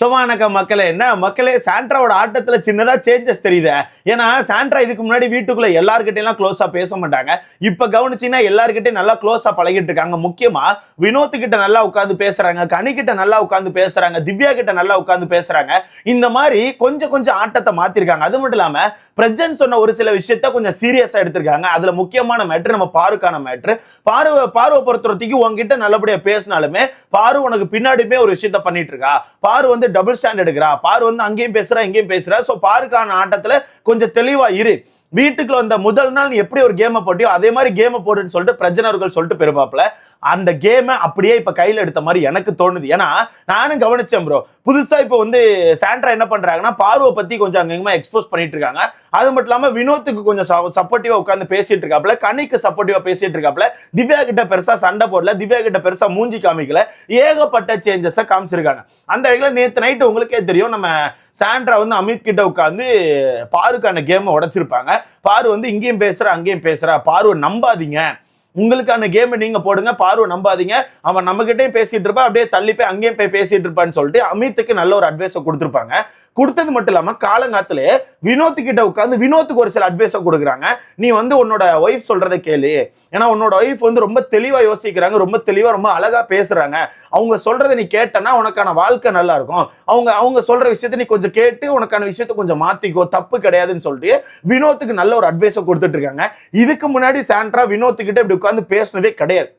சுவானக்க மக்களே என்ன மக்களே சாண்ட்ராவோட ஆட்டத்துல சின்னதாக சேஞ்சஸ் தெரியுது? ஏன்னா சாண்ட்ரா இதுக்கு முன்னாடி வீட்டுக்குள்ள எல்லாருக்கிட்டையும் க்ளோஸாக பேச மாட்டாங்க. இப்போ கவனிச்சிங்கன்னா எல்லாருக்கிட்டையும் நல்லா க்ளோஸா பழகிட்டு இருக்காங்க. முக்கியமா வினோத்துக்கிட்ட கிட்ட நல்லா உட்காந்து பேசுறாங்க கனிக்கிட்ட நல்லா உட்காந்து பேசுறாங்க திவ்யா கிட்ட நல்லா உட்காந்து பேசுறாங்க. இந்த மாதிரி கொஞ்சம் கொஞ்சம் ஆட்டத்தை மாத்திருக்காங்க. அது மட்டும் இல்லாமல் பிரஜன் சொன்ன ஒரு சில விஷயத்த கொஞ்சம் சீரியஸா எடுத்திருக்காங்க. அதுல முக்கியமான மேட்ரு நம்ம பாருக்கான மேட்ரு பார்வை பார்வை பொறுத்தவரைக்கும் உங்ககிட்ட நல்லபடியா பேசினாலுமே பாரு உனக்கு பின்னாடியுமே ஒரு விஷயத்த பண்ணிட்டு இருக்கா? பாரு வந்து டபுள் ஸ்டாண்ட் எடுக்கிறா. பாரு வந்து அங்கேயும் பேசுறா இங்கேயும் பேசுறா. சோ பாருக்கான ஆட்டத்துல கொஞ்சம் தெளிவா இரு. வீட்டுக்குள்ள வந்த முதல் நாள் நீ எப்படி ஒரு கேமை போட்டியோ அதே மாதிரி கேமை போடுன்னு சொல்லிட்டு பிரஜனர்கள் சொல்லிட்டு பெருமாப்பில் அந்த கேமை அப்படியே இப்ப கையில எடுத்த மாதிரி எனக்கு தோணுது. ஏன்னா நானும் கவனிச்சேன் ப்ரோ புதுசா இப்போ வந்து சாண்ட்ரா என்ன பண்றாங்கன்னா பார்வை பத்தி கொஞ்சம் அங்கங்க எக்ஸ்போஸ் பண்ணிட்டு இருக்காங்க அது மட்டும் இல்லாம வினோத்துக்கு கொஞ்சம் சப்போர்ட்டிவா உட்காந்து பேசிட்டு இருக்காப்ல கனிக்கு சப்போர்ட்டிவா பேசிட்டு இருக்காப்ல திவ்யா கிட்ட பெருசா சண்டை போடல திவ்யா கிட்ட பெருசா மூஞ்சி காமிக்கல ஏகப்பட்ட சேஞ்சஸை காமிச்சிருக்காங்க. அந்த வகையில் நேற்று நைட்டு உங்களுக்கே தெரியும் நம்ம சாண்ட்ரா வந்து அமித் கிட்ட உட்காந்து பாருக்கான கேமை உடைச்சிருப்பாங்க. பாரு வந்து இங்கேயும் பேசுறா அங்கேயும் பேசுறா. பாரு நம்பாதீங்க. உங்களுக்கான கேம் நீங்க போடுங்க பார்வை நம்பாதீங்க. அவன் நம்ம கிட்டே பேசிட்டு இருப்பான் அப்படியே தள்ளி போய் அங்கேயும் போய் பேசிட்டு இருப்பான்னு சொல்லிட்டு அமித்துக்கு நல்ல ஒரு அட்வைஸை கொடுத்துருப்பாங்க. கொடுத்தது மட்டும் இல்லாம காலங்காத்துல வினோத் கிட்ட உட்காந்து வினோத்துக்கு ஒரு சில அட்வைஸை கொடுக்குறாங்க. நீ வந்து உன்னோட ஒய்ஃப் சொல்றத கேளு. ஏன்னா உன்னோட ஒய்ஃப் வந்து ரொம்ப தெளிவா யோசிக்கிறாங்க ரொம்ப தெளிவா ரொம்ப அழகா பேசுறாங்க. அவங்க சொல்றதை நீ கேட்டனா உனக்கான வாழ்க்கை நல்லா இருக்கும். அவங்க அவங்க சொல்ற விஷயத்த நீ கொஞ்சம் கேட்டு உனக்கான விஷயத்த கொஞ்சம் மாத்திக்கோ. தப்பு கிடையாதுன்னு சொல்லிட்டு வினோத்துக்கு நல்ல ஒரு அட்வைஸை கொடுத்துட்டு இருக்காங்க. இதுக்கு முன்னாடி சாண்ட்ரா வினோத்துக்கிட்ட இப்படி உட்காந்து பேசுனதே கிடையாது.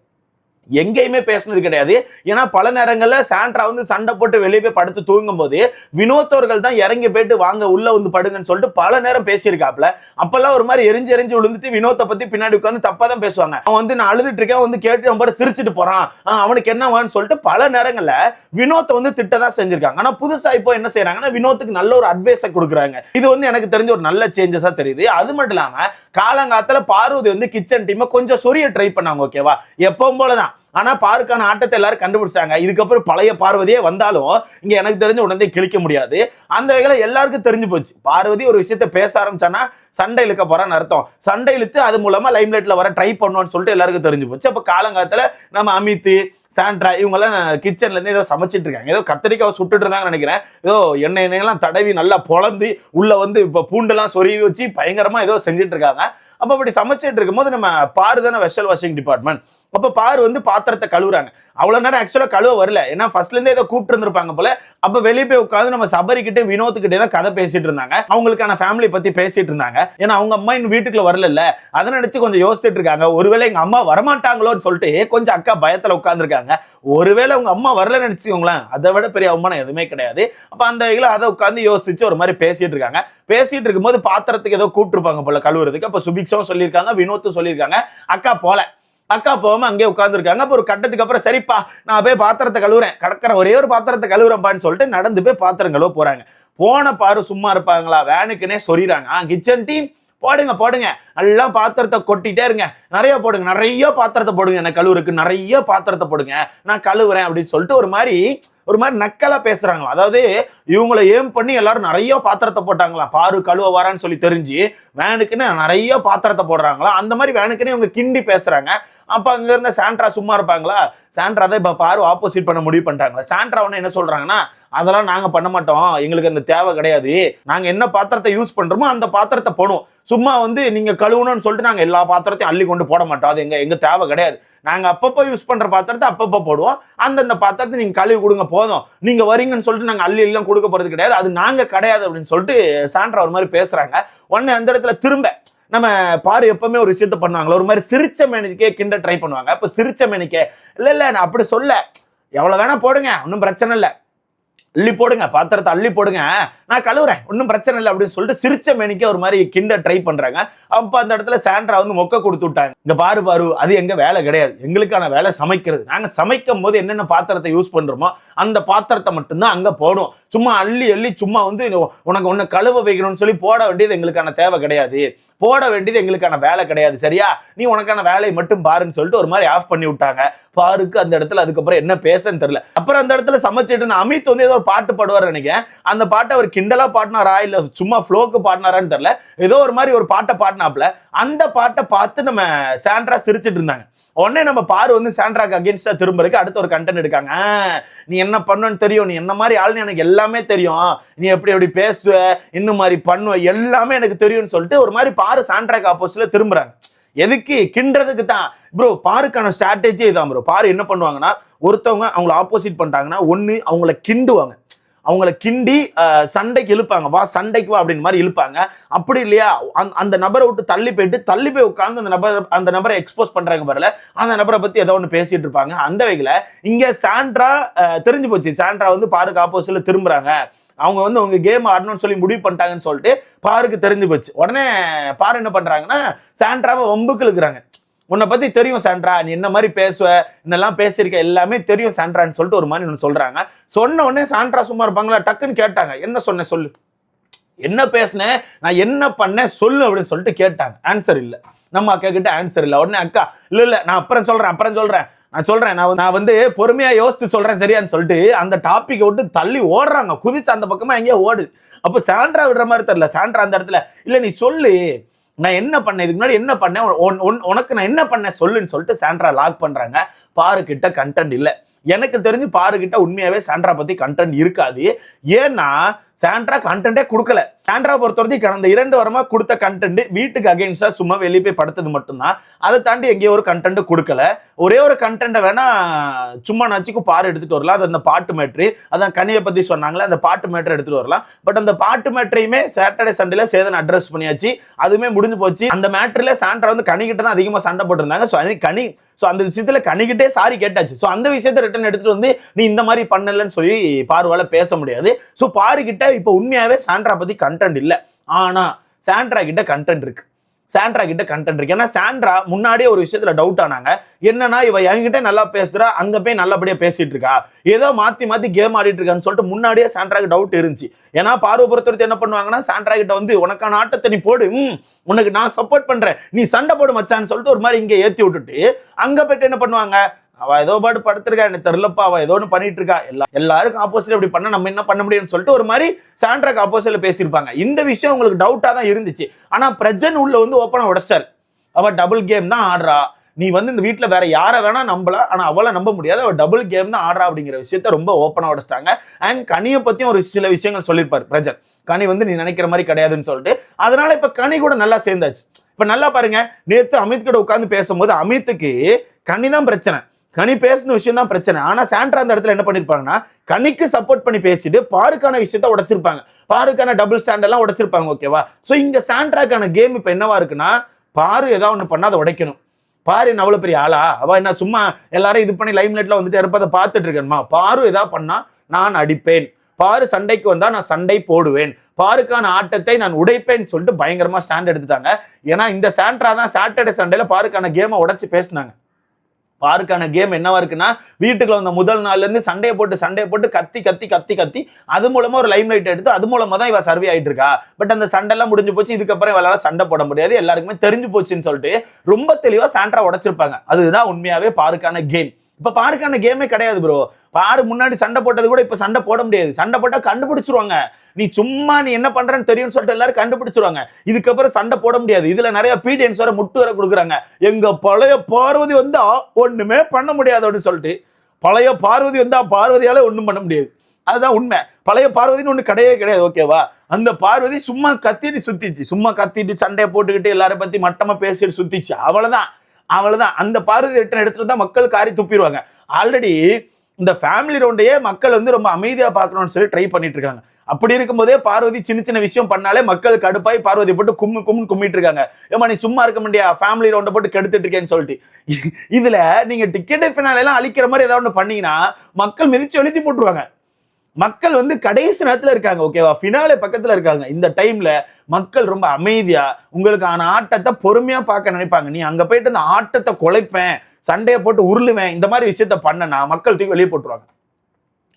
எங்கேயுமே பேசுனது கிடையாது. ஏன்னா பல நேரங்களில் சாண்ட்ரா வந்து சண்டை போட்டு வெளியே போய் படுத்து தூங்கும் போது வினோத்தவர்கள் தான் இறங்கி போயிட்டு வாங்க உள்ள வந்து படுங்கன்னு சொல்லிட்டு பல நேரம் பேசியிருக்காப்ல அப்பெல்லாம் ஒரு மாதிரி எரிஞ்சு எரிஞ்சு விழுந்துட்டு வினோத்தை பத்தி பின்னாடி உட்காந்து தப்பா தான் பேசுவாங்க. அவன் வந்து நான் அழுதுட்டு இருக்கேன் வந்து கேட்டு ரொம்ப சிரிச்சுட்டு போறான். அவனுக்கு என்ன வேணும்னு சொல்லிட்டு பல நேரங்களில் வினோத்தை வந்து திட்ட தான் செஞ்சிருக்காங்க. ஆனா புதுசா இப்போ என்ன செய்யறாங்கன்னா வினோத்துக்கு நல்ல ஒரு அட்வைஸை கொடுக்குறாங்க. இது வந்து எனக்கு தெரிஞ்ச ஒரு நல்ல சேஞ்சஸா தெரியுது. அது மட்டும் இல்லாம காலங்காலத்துல பார்வதி வந்து கிச்சன் டீமை கொஞ்சம் சொரிய ட்ரை பண்ணாங்க ஓகேவா எப்பவும் போலதான். ஆனா பாருக்கான ஆட்டத்தை எல்லாரும் கண்டுபிடிச்சாங்க. இதுக்கப்புறம் பழைய பார்வதியே வந்தாலும் இங்க எனக்கு தெரிஞ்ச உடனே கிழிக்க முடியாது. அந்த வகையில எல்லாருக்கும் தெரிஞ்சு போச்சு. பார்வதி ஒரு விஷயத்த பேச ஆரம்பிச்சானா சண்டை இழுக்க போறான்னு அர்த்தம். சண்டை இழுத்து அது மூலமா லைம் லைட்ல வர ட்ரை பண்ணுவான்னு சொல்லிட்டு எல்லாருக்கும் தெரிஞ்சு போச்சு. அப்ப காலங்காலத்துல நம்ம அமித் சாண்ட்ரா இவங்கெல்லாம் கிச்சன்லேருந்து ஏதோ சமைச்சிட்டு இருக்காங்க. ஏதோ கத்திரிக்காய் சுட்டுட்டு இருந்தாங்கன்னு நினைக்கிறேன். ஏதோ எண்ணெய் எண்ணெயெல்லாம் தடவி நல்லா பொழந்து உள்ளே வந்து இப்போ பூண்டெல்லாம் சொருவி வச்சு பயங்கரமாக ஏதோ செஞ்சுட்டு இருக்காங்க. அப்போ அப்படி சமைச்சிட்டு இருக்கும்போது நம்ம பாரு தானே வெஷல் வாஷிங் டிபார்ட்மெண்ட் அப்போ பார் வந்து பாத்திரத்தை கழுவுறாங்க. அவ்வளோ நேரம் ஆக்சுவலாக கழுவ வரல. ஏன்னா ஃபர்ஸ்ட்லேருந்தே ஏதோ கூப்பிட்டு இருந்திருப்பாங்க போல. அப்போ வெளியே போய் உட்காந்து நம்ம சபரிக்கிட்டே வினோத்துக்கிட்டே தான் கதை பேசிட்டு இருந்தாங்க. அவங்களுக்கான ஃபேமிலி பற்றி பேசிட்டு இருந்தாங்க. ஏன்னா அவங்க அம்மா இன்னும் வீட்டுக்குள்ள வரல அதை நினச்சி கொஞ்சம் யோசிச்சுட்டு இருக்காங்க. ஒருவேளை எங்கள் அம்மா வரமாட்டாங்களோன்னு சொல்லிட்டு கொஞ்சம் அக்கா பயத்தில் உட்காந்துருக்காங்க ஒருவேளை அவங்க அம்மா வரலன்னு நினச்சிக்கோங்களேன். அதை விட பெரிய அவமானம் எதுவுமே கிடையாது. அப்போ அந்த வகையில் அதை உட்காந்து யோசிச்சு ஒரு மாதிரி பேசிட்டு இருக்காங்க. பேசிட்டு இருக்கும்போது பாத்திரத்துக்கு ஏதோ கூப்பிட்டுருப்பாங்க போல கழுவுறதுக்கு. அப்போ சுபிக்ஸும் சொல்லியிருக்காங்க வினோத்தும் சொல்லியிருக்காங்க. அக்கா போல. அக்கா போகாம அங்கேயே உட்காந்துருக்காங்க அப்போ ஒரு கட்டத்துக்கு அப்புறம் சரிப்பா நான் போய் பாத்திரத்தை கழுவுறேன். கடற்கரை ஒரே ஒரு பாத்திரத்தை கழுவுறேன்ப்பான்னு சொல்லிட்டு நடந்து போய் பாத்திரம் கழுவ போறாங்க. போன பாரு சும்மா இருப்பாங்களா? வேனுக்குன்னே சொல்லிடுறாங்க. ஆ கிச்சன் டீம் போடுங்க போடுங்க. நல்லா பாத்திரத்தை கொட்டிட்டே இருங்க. நிறைய போடுங்க. நிறைய பாத்திரத்தை போடுங்க. எனக்கு கழுவுறதுக்கு நிறைய பாத்திரத்தை போடுங்க. நான் கழுவுறேன் அப்படின்னு சொல்லிட்டு ஒரு மாதிரி ஒரு மாதிரி நக்கலா பேசுறாங்களா? அதாவது இவங்களை ஏம் பண்ணி எல்லாரும் நிறைய பாத்திரத்தை போட்டாங்களா? பாரு கழுவ வரான்னு சொல்லி தெரிஞ்சு வேனுக்குன்னு நிறைய பாத்திரத்தை போடுறாங்களா? அந்த மாதிரி வேனுக்குன்னு இவங்க கிண்டி பேசுறாங்க. அப்போ அங்க இருந்த சாண்ட்ரா சும்மா இருப்பாங்களா? சாண்ட்ரா தான் இப்போ பாரு ஆப்போசிட் பண்ண முடிவு பண்ணிட்டாங்களா. சாண்ட்ரா ஒன்று என்ன சொல்கிறாங்கன்னா அதெல்லாம் நாங்கள் பண்ண மாட்டோம். எங்களுக்கு அந்த தேவை கிடையாது. நாங்கள் என்ன பாத்திரத்தை யூஸ் பண்ணுறோமோ அந்த பாத்திரத்தை போடுவோம். சும்மா வந்து நீங்கள் கழுவணும்னு சொல்லிட்டு நாங்கள் எல்லா பாத்திரத்தையும் அள்ளி கொண்டு போட மாட்டோம். அது எங்கள் எங்கள் தேவை கிடையாது. நாங்கள் அப்பப்போ யூஸ் பண்ணுற பாத்திரத்தை அப்பப்போ போடுவோம். அந்தந்த பாத்திரத்தை நீங்கள் கழுவி கொடுங்க போதும். நீங்கள் வரீங்கன்னு சொல்லிட்டு நாங்கள் அள்ளி எல்லாம் கொடுக்க போகிறது கிடையாது. அது நாங்கள் கிடையாது அப்படின்னு சொல்லிட்டு சாண்ட்ரா ஒரு மாதிரி பேசுகிறாங்க உடனே அந்த இடத்துல திரும்ப நம்ம பாரு எப்பவுமே ஒரு விஷயத்த பண்ணுவாங்களா ஒரு மாதிரி சிரிச்ச மேனிக்கே கிண்ட ட்ரை பண்ணுவாங்க. அப்ப சிரிச்ச மேனிக்கே இல்ல இல்ல நான் அப்படி சொல்ல. எவ்வளவு வேணா போடுங்க ஒன்றும் பிரச்சனை இல்லை. அள்ளி போடுங்க பாத்திரத்தை அள்ளி போடுங்க. நான் கழுவுறேன் ஒன்றும் பிரச்சனை இல்லை அப்படின்னு சொல்லிட்டு சிரிச்ச மேனிக்கே ஒரு மாதிரி கிண்ட ட்ரை பண்றாங்க. அப்போ அந்த இடத்துல சாண்ட்ரா வந்து மொக்க கொடுத்து விட்டாங்க. இந்த பாரு பாரு அது எங்க வேலை கிடையாது. எங்களுக்கான வேலை சமைக்கிறது. நாங்க சமைக்கும் போது என்னென்ன பாத்திரத்தை யூஸ் பண்றோமோ அந்த பாத்திரத்தை மட்டும்தான் அங்கே போடும். சும்மா அள்ளி அள்ளி சும்மா வந்து உனக்கு ஒன்று கழுவ வைக்கணும்னு சொல்லி போட வேண்டியது எங்களுக்கான தேவை கிடையாது. போட வேண்டியது எங்களுக்கான வேலை கிடையாது சரியா? நீ உனக்கான வேலையை மட்டும் பாருன்னு சொல்லிட்டு ஒரு மாதிரி ஆஃப் பண்ணி விட்டாங்க. பாருக்கு அந்த இடத்துல அதுக்கப்புறம் என்ன பேசன்னு தெரியல. அப்புறம் அந்த இடத்துல சமைச்சிட்டு இருந்த அமித் வந்து ஏதோ ஒரு பாட்டு பாடுவார் நினைக்கிறேன். அந்த பாட்டை அவர் கிண்டலா பாடினாரா இல்ல சும்மா ஃப்ளோக்கு பாடினாரான்னு தெரியல. ஏதோ ஒரு மாதிரி ஒரு பாட்டை பாடினாப்ல அந்த பாட்டை பார்த்து நம்ம சாண்ட்ரா சிரிச்சிட்டு இருந்தாங்க. உடனே நம்ம பாரு வந்து சாண்ட்ராக்கு அகேன்ஸ்டா திரும்பறதுக்கு அடுத்த ஒரு கண்டென்ட் எடுக்காங்க. நீ என்ன பண்ணுன்னு தெரியும். நீ என்ன மாதிரி ஆள்னு எனக்கு எல்லாமே தெரியும். நீ எப்படி எப்படி பேசுவ இன்னும் மாதிரி பண்ணுவ எல்லாமே எனக்கு தெரியும்னு சொல்லிட்டு ஒரு மாதிரி பாரு சாண்ட்ராக் ஆப்போசிட்ல திரும்புறாங்க. எதுக்கு? கிண்டுறதுக்கு தான். ப்ரோ பாருக்கான ஸ்ட்ராட்டஜி இதான் ப்ரோ பாரு என்ன பண்ணுவாங்கன்னா ஒருத்தவங்க அவங்கள ஆப்போசிட் பண்றாங்கன்னா ஒன்று அவங்கள கிண்டுவாங்க. அவங்கள கிண்டி சண்டைக்கு இழுப்பாங்க. வா சண்டைக்கு வா அப்படின்னு மாதிரி இழுப்பாங்க. அப்படி இல்லையா? அந்த- நபரை விட்டு தள்ளி போயிட்டு தள்ளி போய் உட்காந்து அந்த நபர் அந்த நபரை எக்ஸ்போஸ் பண்றாங்க பாருல அந்த நபரை பத்தி ஏதோ ஒன்று பேசிட்டு இருப்பாங்க. அந்த வகையில இங்க சாண்ட்ரா தெரிஞ்சு போச்சு. சாண்ட்ரா வந்து பாருக்கு ஆப்போசிட்ல திரும்புறாங்க. அவங்க வந்து உங்க கேம் ஆடணும்னு சொல்லி முடிவு பண்ணிட்டாங்கன்னு சொல்லிட்டு பாருக்கு தெரிஞ்சு போச்சு. உடனே பாரு என்ன பண்றாங்கன்னா சாண்ட்ராவை வம்புக்கு இழுக்கிறாங்க. உன்னை பத்தி தெரியும் சாண்ட்ரா. நீ என்ன மாதிரி பேசுவ என்னெல்லாம் பேசியிருக்க எல்லாமே தெரியும் சாண்ட்ரான்னு சொல்லிட்டு ஒரு மாதிரி ஒன்று சொல்றாங்க. சொன்ன உடனே சாண்ட்ரா சும்மா இருப்பாங்களா? டக்குன்னு கேட்டாங்க. என்ன சொன்ன சொல்லு. என்ன பேசினேன் நான் என்ன பண்ணேன்? சொல்லு அப்படின்னு சொல்லிட்டு கேட்டாங்க. ஆன்சர் இல்லை. நம்ம அக்கா கிட்ட ஆன்சர் இல்லை. உடனே அக்கா இல்லை இல்லை நான் அப்புறம் சொல்கிறேன் அப்புறம் சொல்கிறேன் நான் சொல்கிறேன் நான் வந்து- நான் வந்து பொறுமையாக யோசித்து சொல்கிறேன் சரியான்னு சொல்லிட்டு அந்த டாப்பிக்கை விட்டு தள்ளி ஓடுறாங்க. குதிச்சு அந்த பக்கமாக எங்கேயோ ஓடு அப்போ சாண்ட்ரா விடுற மாதிரி தெரில சாண்ட்ரா அந்த இடத்துல இல்லை நீ சொல்லு. நான் என்ன பண்ணேன்? இதுக்கு முன்னாடி என்ன பண்ணேன்? உனக்கு நான் என்ன பண்ணேன்? சொல்லுன்னு சொல்லிட்டு சாண்ட்ரா லாக் பண்றாங்க. பாரு கிட்ட கண்டென்ட் இல்லை. எனக்கு தெரிஞ்சு பாரு கிட்ட உண்மையாவே சாண்ட்ரா பத்தி கண்டென்ட் இருக்காது. ஏன்னா சாண்ட்ரா கண்டென்ட்டே கொடுக்கல. சாண்ட்ரா பொறுத்த வரைக்கும் கடந்த இரண்டு வாரமா கொடுத்த கண்டென்ட் வீட்டுக்கு அகைன்ஸ்டா சும்மா வெளியே போய் படுத்தது மட்டும்தான். அதை தாண்டி எங்கேயோ ஒரு கண்டென்ட் கொடுக்கல. ஒரே ஒரு கண்டென்ட்டை வேணா சும்மா நச்சுக்கு பாரு எடுத்துட்டு வரலாம். அது அந்த பாட்டு மேட்ரு அதான் கனியை பத்தி சொன்னாங்களே அந்த பாட்டு மேட்ரு எடுத்துட்டு வரலாம். பட் அந்த பாட்டு மேட்ரையுமே சாட்டர்டே சண்டேல சேதன் அட்ரஸ் பண்ணியாச்சு. அதுவுமே முடிஞ்சு போச்சு. அந்த மேட்ரில சாண்ட்ரா வந்து கனிக்கிட்ட தான் அதிகமா சண்டை போட்டிருந்தாங்க. ஸோ கனி ஸோ அந்த விஷயத்துல கணிக்கிட்டே சாரி கேட்டாச்சு. ஸோ அந்த விஷயத்தை ரிட்டர்ன் எடுத்துட்டு வந்து நீ இந்த மாதிரி பண்ணலன்னு சொல்லி பார்வால பேச முடியாது. ஸோ பாரு கிட்ட இப்போ உண்மையாவே சாண்ட்ரா பத்தி கண்டென்ட் இல்லை. ஆனா சாண்ட்ரா கிட்ட கண்டென்ட் இருக்கு. சாண்ட்ரா கிட்ட கண்டென்ட் இருக்கு. ஏன்னா சாண்ட்ரா முன்னாடியே ஒரு விஷயத்துல டவுட் ஆனாங்க. என்னன்னா இவ என்கிட்ட நல்லா பேசுறா அங்க போய் நல்லபடியா பேசிட்டு இருக்கா? ஏதோ மாத்தி மாத்தி கேம் ஆடிட்டு இருக்கான்னு சொல்லிட்டு முன்னாடியே சாண்ட்ராக்கு டவுட் இருந்துச்சு. ஏன்னா பார்வை பொறுத்தவரைக்கும் என்ன பண்ணுவாங்கன்னா சாண்ட்ரா கிட்ட வந்து உனக்கான ஆட்டத்தை நீ போடு. ம் உனக்கு நான் சப்போர்ட் பண்றேன். நீ சண்டை போடு மச்சான்னு சொல்லிட்டு ஒரு மாதிரி இங்க ஏத்தி விட்டுட்டு அங்க போயிட்டு என்ன பண்ணுவாங்க? அவ ஏதோ பாட்டு படுத்திருக்கா எனக்கு தெரிலப்பா அவ ஏதோ ஒன்று பண்ணிட்டு இருக்கா எல்லா எல்லாருக்கும் ஆப்போசிட் இப்படி பண்ண நம்ம என்ன பண்ண முடியும்னு சொல்லிட்டு ஒரு மாதிரி சாண்ட்ராக்கு ஆப்போசிட்ல பேசியிருப்பாங்க. இந்த விஷயம் உங்களுக்கு டவுட்டாக தான் இருந்துச்சு. ஆனால் பிரஜன் உள்ள வந்து ஓப்பனாக உடைச்சிட்டாரு. அவள் டபுள் கேம் தான் ஆடுறா. நீ வந்து இந்த வீட்டில் வேற யாரை வேணா நம்பல ஆனால் அவளை நம்ப முடியாது. அவள் டபுள் கேம் தான் ஆடுறா அப்படிங்கிற விஷயத்த ரொம்ப ஓப்பனாக உடைச்சிட்டாங்க. அண்ட் கனியை பற்றியும் ஒரு சில விஷயங்கள் சொல்லியிருப்பார் பிரஜன். கனி வந்து நீ நினைக்கிற மாதிரி கிடையாதுன்னு சொல்லிட்டு. அதனால இப்போ கனி கூட நல்லா சேர்ந்தாச்சு. இப்போ நல்லா பாருங்க. நேற்று அமித் கிட்ட உட்காந்து பேசும்போது அமித்துக்கு கனி தான் பிரச்சனை. கனி பேசின விஷயம் தான் பிரச்சனை. ஆனா சாண்ட்ரா அந்த இடத்துல என்ன பண்ணிருப்பாங்கன்னா கனிக்கு சப்போர்ட் பண்ணி பேசிட்டு பாருக்கான விஷயத்த உடைச்சிருப்பாங்க. பாருக்கான டபுள் ஸ்டாண்ட் எல்லாம் உடைச்சிருப்பாங்க ஓகேவா சோ இங்க சாண்ட்ராக்கான கேம் இப்ப என்னவா இருக்குன்னா பாரு ஏதாவது ஒண்ணு பண்ணா அதை உடைக்கணும். பாரு என்ன அவ்வளவு பெரிய ஆளா? அவ என்ன சும்மா எல்லாரும் இது பண்ணி லைம் லைட்ல வந்துட்டு இருப்பதை பார்த்துட்டு இருக்கணுமா? பாரு ஏதாவது பண்ணா நான் அடிப்பேன். பாரு சண்டைக்கு வந்தா நான் சண்டை போடுவேன். பாருக்கான ஆட்டத்தை நான் உடைப்பேன்னு சொல்லிட்டு பயங்கரமா ஸ்டாண்ட் எடுத்துட்டாங்க. ஏன்னா இந்த சாண்ட்ரா தான் சாட்டர்டே சண்டேல பாருக்கான கேமை உடைச்சு பேசினாங்க. பாருக்கான கேம் என்னவா இருக்குன்னா வீட்டுக்குள்ள வந்த முதல் நாள்ல இருந்து சண்டையை போட்டு சண்டையை போட்டு கத்தி கத்தி கத்தி கத்தி அது மூலமா ஒரு லைம் லைட் எடுத்து அது மூலமா தான் இவ சர்வே ஆயிட்டு இருக்கா. பட் அந்த சண்டை எல்லாம் முடிஞ்சு போச்சு இதுக்கப்புறம் இவளால சண்டை போட முடியாது எல்லாருக்குமே தெரிஞ்சு போச்சுன்னு சொல்லிட்டு ரொம்ப தெளிவா சாண்ட்ரா உடைச்சிருப்பாங்க. அதுதான் உண்மையாவே பாருக்கான கேம் இப்ப பாருக்கான கேமே கிடையாது ப்ரோ பாரு முன்னாடி சண்டை போட்டது கூட இப்ப சண்டை போட முடியாது. சண்டை போட்டா கண்டுபிடிச்சிருவாங்க. நீ சும்மா நீ என்ன பண்றன்னு தெரியும்னு சொல்லிட்டு எல்லாரும் கண்டுபிடிச்சிருவாங்க. இதுக்கப்புறம் சண்டை போட முடியாது. இதுல நிறைய பீடியன்ஸ் வர முட்டு வர கொடுக்குறாங்க. எங்க பழைய பார்வதி வந்தா ஒண்ணுமே பண்ண முடியாது அப்படின்னு சொல்லிட்டு பழைய பார்வதி வந்தா பார்வதியால ஒண்ணும் பண்ண முடியாது. அதுதான் உண்மை. பழைய பார்வதின்னு ஒன்று கிடையவே கிடையாது ஓகேவா அந்த பார்வதி சும்மா கத்திட்டு சுத்திச்சு. சும்மா கத்திட்டு சண்டையை போட்டுக்கிட்டு எல்லாரும் பத்தி மட்டமா பேசிட்டு சுத்திச்சு. அவ்வளவுதான். அவ்வளவுதான். அந்த பார்வதி ரிட்டன் எடுத்துட்டு தான் மக்கள் காரி துப்பிடுவாங்க. ஆல்ரெடி இந்த ஃபேமிலி ரவுண்டையே மக்கள் வந்து ரொம்ப அமைதியாக பார்க்கணும்னு சொல்லி ட்ரை பண்ணிட்டு இருக்காங்க. அப்படி இருக்கும்போதே பார்வதி சின்ன சின்ன விஷயம் பண்ணாலே மக்கள் கடுப்பாய் பார்வதி போட்டு கும்மு கும்னு கும்மிட்டு இருக்காங்க. ஏமா நீ சும்மா இருக்க முடியா ஃபேமிலி ரவுண்டை போட்டு கெடுத்துட்டு இருக்கேன்னு சொல்லிட்டு. இதுல நீங்க டிக்கெட் ஃபினாலெல்லாம் அழிக்கிற மாதிரி ஏதாவது ஒன்று பண்ணீங்கன்னா மக்கள் மிதிச்சு எழுதி போட்டுருவாங்க. மக்கள் வந்து கடைசி நேரத்தில் இருக்காங்க ஓகேவா ஃபினாலே பக்கத்தில் இருக்காங்க. இந்த டைமில் மக்கள் ரொம்ப அமைதியாக உங்களுக்கான ஆட்டத்தை பொறுமையாக பார்க்க நினைப்பாங்க. நீ அங்கே போயிட்டு அந்த ஆட்டத்தை குலைப்பேன் சண்டையை போட்டு உருளுவேன் இந்த மாதிரி விஷயத்த பண்ணனா மக்கள் தூக்கி வெளியே போட்டுருவாங்க.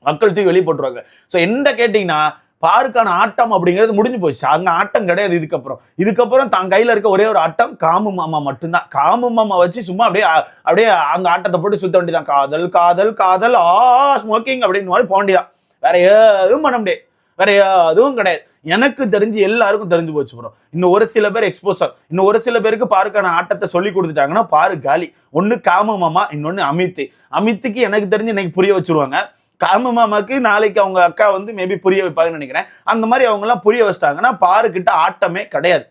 மக்கள் தூக்கி வெளியே போட்டுருவாங்க. ஸோ என்ன கேட்டிங்கன்னா பாருக்கான ஆட்டம் அப்படிங்கிறது முடிஞ்சு போச்சு. அங்கே ஆட்டம் கிடையாது இதுக்கப்புறம். இதுக்கப்புறம் தான் கையில் இருக்க ஒரே ஒரு ஆட்டம் காமு மாமா மட்டும்தான். காமு மாமா வச்சு சும்மா அப்படியே அப்படியே அந்த ஆட்டத்தை போட்டு சுத்த வேண்டியதான் காதல் காதல் காதல் ஆ ஸ்மோக்கிங் அப்படின்னு மாதிரி போக வேண்டியதான் வேற எதுவும் பண்ண முடியாது. வேற அதுவும் கிடையாது. எனக்கு தெரிஞ்சு எல்லாருக்கும் தெரிஞ்சு போச்சு ப்ரோ இன்னும் ஒரு சில பேர் எக்ஸ்போசர் இன்னும் ஒரு சில பேருக்கு பாருக்கான ஆட்டத்தை சொல்லி கொடுத்துட்டாங்கன்னா பாரு காலி. ஒன்று காம மாமா இன்னொன்று அமித் அமித்துக்கு எனக்கு தெரிஞ்சு இன்னைக்கு புரிய வச்சிருவாங்க. காம மாமாக்கு நாளைக்கு அவங்க அக்கா வந்து மேபி புரிய வைப்பாங்கன்னு நினைக்கிறேன். அந்த மாதிரி அவங்கெல்லாம் புரிய வச்சிட்டாங்கன்னா பாரு கிட்ட ஆட்டமே கிடையாது.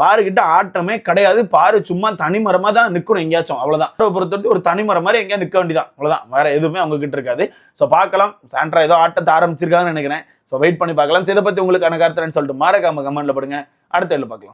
பாரு கிட்ட ஆட்டமே கிடையாது. பாரு சும்மா தனிமரமா தான் நிற்கணும் எங்கேயாச்சும். அவ்வளவுதான். பொறுத்தவரைக்கும் ஒரு தனிமரம் மாதிரி எங்கேயா நிற்க வேண்டியதான் அவ்வளவுதான். வேற எதுவுமே அவங்க கிட்ட இருக்காது. ஸோ பார்க்கலாம். சாண்ட்ரா ஏதோ ஆட்டத்தை ஆரம்பிச்சிருக்காங்கன்னு நினைக்கிறேன். ஸோ வெயிட் பண்ணி பார்க்கலாம். இதை பத்தி உங்களுக்கான கருத்துன்னு சொல்லிட்டு மாறக்காம கமெண்ட்ல படுங்க. அடுத்த பார்க்கலாம்.